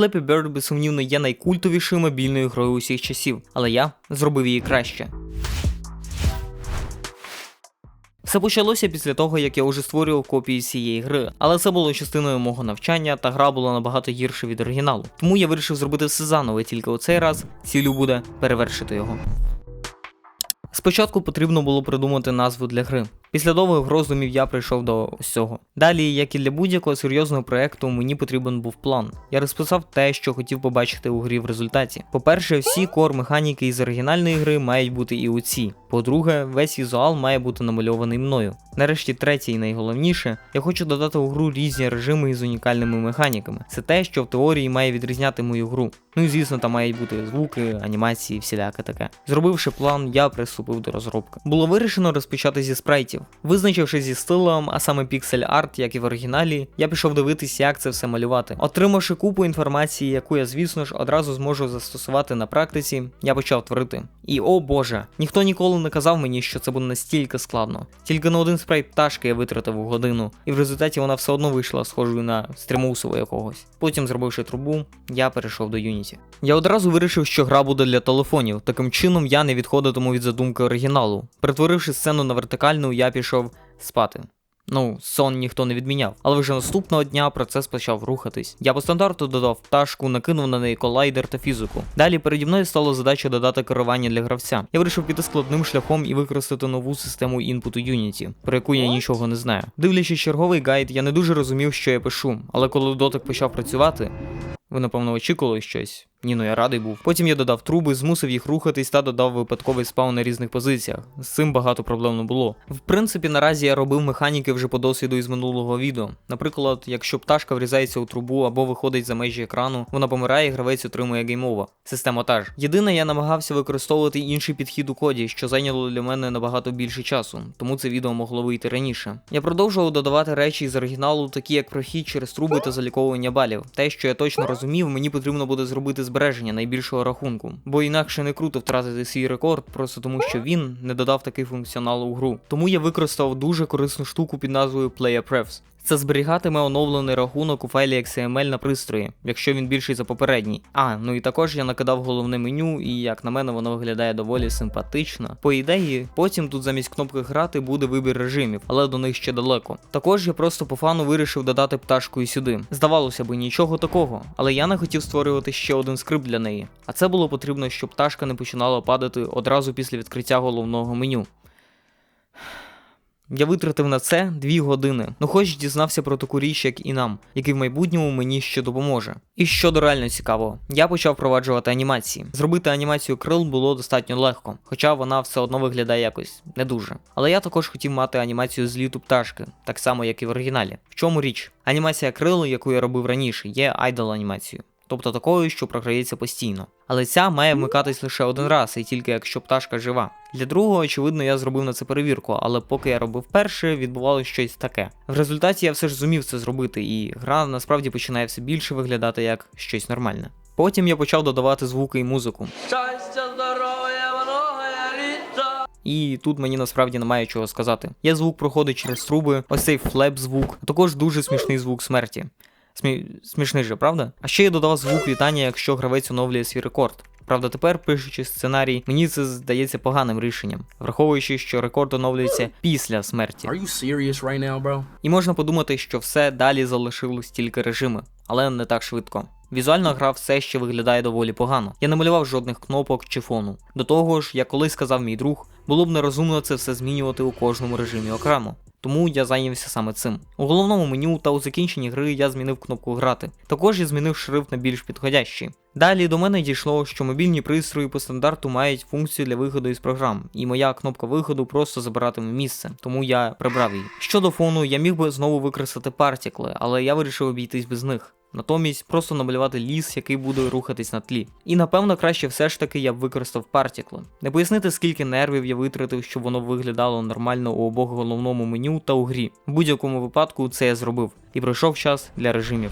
Flappy Bird безсумнівно є найкультовішою мобільною грою усіх часів, але я зробив її краще. Все почалося після того, як я уже створював копії цієї гри, але це було частиною мого навчання, та гра була набагато гірша від оригіналу. Тому я вирішив зробити все заново, тільки у цей раз цілю буде перевершити його. Спочатку потрібно було придумати назву для гри. Після довгих роздумів я прийшов до цього. Далі, як і для будь-якого серйозного проекту, мені потрібен був план. Я розписав те, що хотів побачити у грі в результаті. По-перше, всі кор механіки із оригінальної гри мають бути і у цій. По-друге, весь візуал має бути намальований мною. Нарешті, третє і найголовніше, я хочу додати у гру різні режими із унікальними механіками. Це те, що в теорії має відрізняти мою гру. Ну і звісно, там мають бути звуки, анімації, всіляке таке. Зробивши план, я приступив до розробки. Було вирішено розпочати зі спрейтів. Визначивши зі стилем, а саме піксель арт, як і в оригіналі, я пішов дивитися, як це все малювати. Отримавши купу інформації, яку я, звісно ж, одразу зможу застосувати на практиці, я почав творити. І о боже, ніхто ніколи не казав мені, що це буде настільки складно. Тільки на один спрейт пташки я витратив у годину, і в результаті вона все одно вийшла схожою на стрімусову якогось. Потім, зробивши трубу, я перейшов до Unity. Я одразу вирішив, що гра буде для телефонів. Таким чином я не відходитиму від задумки оригіналу. Перетворивши сцену на вертикальну, я пішов спати. Ну, сон ніхто не відміняв, але вже наступного дня процес почав рухатись. Я по стандарту додав пташку, накинув на неї колайдер та фізику. Далі переді мною стала задача додати керування для гравця. Я вирішив піти складним шляхом і використати нову систему інпуту Unity, про яку я нічого не знаю. Дивлячись черговий гайд, я не дуже розумів, що я пишу, але коли дотик почав працювати, ви напевно очікували щось. Ні, ну я радий був. Потім я додав труби, змусив їх рухатись та додав випадковий спаун на різних позиціях. З цим багато проблем не було. В принципі, наразі я робив механіки вже по досвіду із минулого відео. Наприклад, якщо пташка врізається у трубу або виходить за межі екрану, вона помирає, і гравець отримує геймова. Система та ж. Єдине, я намагався використовувати інший підхід у коді, що зайняло для мене набагато більше часу, тому це відео могло вийти раніше. Я продовжував додавати речі з оригіналу, такі як прохід через труби та заліковування балів. Те, що я точно розумів, мені потрібно буде зробити збереження найбільшого рахунку, бо інакше не круто втратити свій рекорд, просто тому що він не додав такий функціонал у гру. Тому я використав дуже корисну штуку під назвою Player Prefs. Це зберігатиме оновлений рахунок у файлі XML на пристрої, якщо він більший за попередній. А, ну і також я накидав головне меню, і як на мене, воно виглядає доволі симпатично. По ідеї, потім тут замість кнопки грати буде вибір режимів, але до них ще далеко. Також я просто по фану вирішив додати пташку і сюди. Здавалося би, нічого такого, але я не хотів створювати ще один скрипт для неї. А це було потрібно, щоб пташка не починала падати одразу після відкриття головного меню. Я витратив на це дві години, ну хоч дізнався про таку річ, як і нам, який в майбутньому мені ще допоможе. І щодо реально цікавого, я почав впроваджувати анімації. Зробити анімацію крил було достатньо легко, хоча вона все одно виглядає якось не дуже. Але я також хотів мати анімацію зліту пташки, так само як і в оригіналі. В чому річ? Анімація крил, яку я робив раніше, є айдол анімацією. Тобто такою, що програється постійно. Але ця має вмикатись лише один раз, і тільки якщо пташка жива. Для другого, очевидно, я зробив на це перевірку, але поки я робив перше, відбувалося щось таке. В результаті я все ж зумів це зробити, і гра насправді починає все більше виглядати як щось нормальне. Потім я почав додавати звуки і музику. І тут мені насправді немає чого сказати. Є звук проходить через труби, ось цей флеп звук, а також дуже смішний звук смерті. Смі... Смішний же, правда? А ще я додав звук вітання, якщо гравець оновлює свій рекорд. Правда, тепер, пишучи сценарій, мені це здається поганим рішенням, враховуючи, що рекорд оновлюється після смерті. Are you serious right now, bro? І можна подумати, що все далі залишилось тільки режими, але не так швидко. Візуально гра все ще виглядає доволі погано. Я не малював жодних кнопок чи фону. До того ж, як колись сказав мій друг, було б нерозумно це все змінювати у кожному режимі окремо. Тому я зайнявся саме цим. У головному меню та у закінченні гри я змінив кнопку грати. Також я змінив шрифт на більш підходящий. Далі до мене дійшло, що мобільні пристрої по стандарту мають функцію для виходу із програм, і моя кнопка виходу просто забиратиме місце, тому я прибрав її. Щодо фону, я міг би знову використати партікли, але я вирішив обійтись без них. Натомість просто намалювати ліс, який буде рухатись на тлі. І напевно краще все ж таки я б використав партікли. Не пояснити, скільки нервів я витратив, щоб воно виглядало нормально у обох головному меню та у грі. В будь-якому випадку це я зробив і пройшов час для режимів.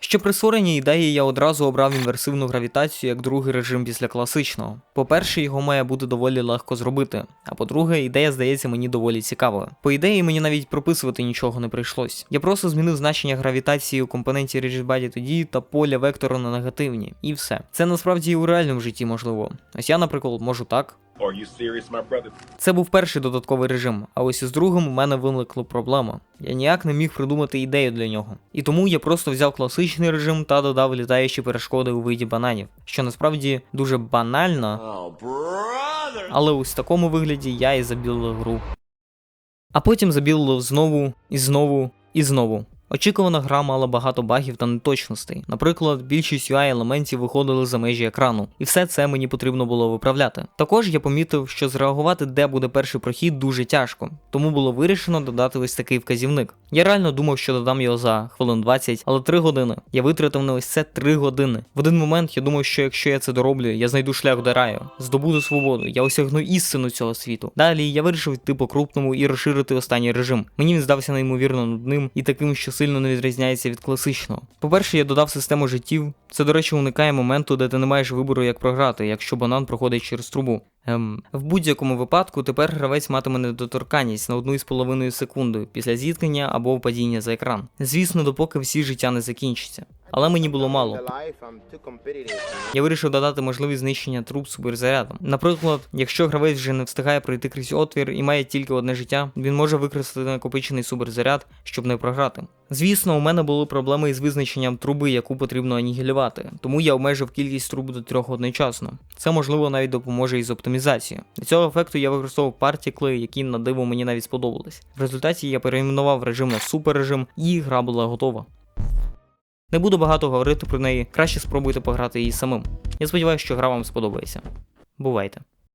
Ще при створенні ідеї я одразу обрав інверсивну гравітацію як другий режим після класичного. По-перше, його має бути доволі легко зробити. А по-друге, ідея здається мені доволі цікавою. По ідеї мені навіть прописувати нічого не прийшлось. Я просто змінив значення гравітації у компоненті RigidBody тоді та поля вектору на негативні, і все. Це насправді і у реальному житті можливо. Ось я, наприклад, можу так. Are you serious, my brother? Це був перший додатковий режим, а ось із другим у мене виникла проблема. Я ніяк не міг придумати ідею для нього. І тому я просто взяв класичний режим та додав літаючі перешкоди у виді бананів, що насправді дуже банально, Oh, але ось в такому вигляді я і забілив гру. А потім забілив знову, і знову, і знову. Очікувана гра мала багато багів та неточностей. Наприклад, більшість UI елементів виходили за межі екрану, і все це мені потрібно було виправляти. Також я помітив, що зреагувати, де буде перший прохід, дуже тяжко, тому було вирішено додати ось такий вказівник. Я реально думав, що додам його за хвилин 20, але 3 години. Я витратив на ось це 3 години. В один момент я думав, що якщо я це дороблю, я знайду шлях до раю, здобуду свободу, я осягну істину цього світу. Далі я вирішив йти по крупному і розширити останній режим. Мені він здався неймовірно нудним і таким, що сильно не відрізняється від класичного. По-перше, я додав систему життів. Це, до речі, уникає моменту, де ти не маєш вибору, як програти, якщо банан проходить через трубу. Ем, в будь-якому випадку тепер гравець матиме недоторканність на одну із половиною секунди після зіткнення або падіння за екран. Звісно, допоки всі життя не закінчаться. Але мені було мало. Я вирішив додати можливість знищення труб суперзарядом. Наприклад, якщо гравець вже не встигає пройти крізь отвір і має тільки одне життя, він може використати накопичений суперзаряд, щоб не програти. Звісно, у мене були проблеми із визначенням труби, яку потрібно анігілювати, тому я обмежив кількість труб до трьох одночасно. Це можливо навіть допоможе із оптимізацією. Для цього ефекту я використовував партікли, які на диво мені навіть сподобались. В результаті я перейменував режим на суперрежим, і гра була готова. Не буду багато говорити про неї, краще спробуйте пограти її самим. Я сподіваюся, що гра вам сподобається. Бувайте!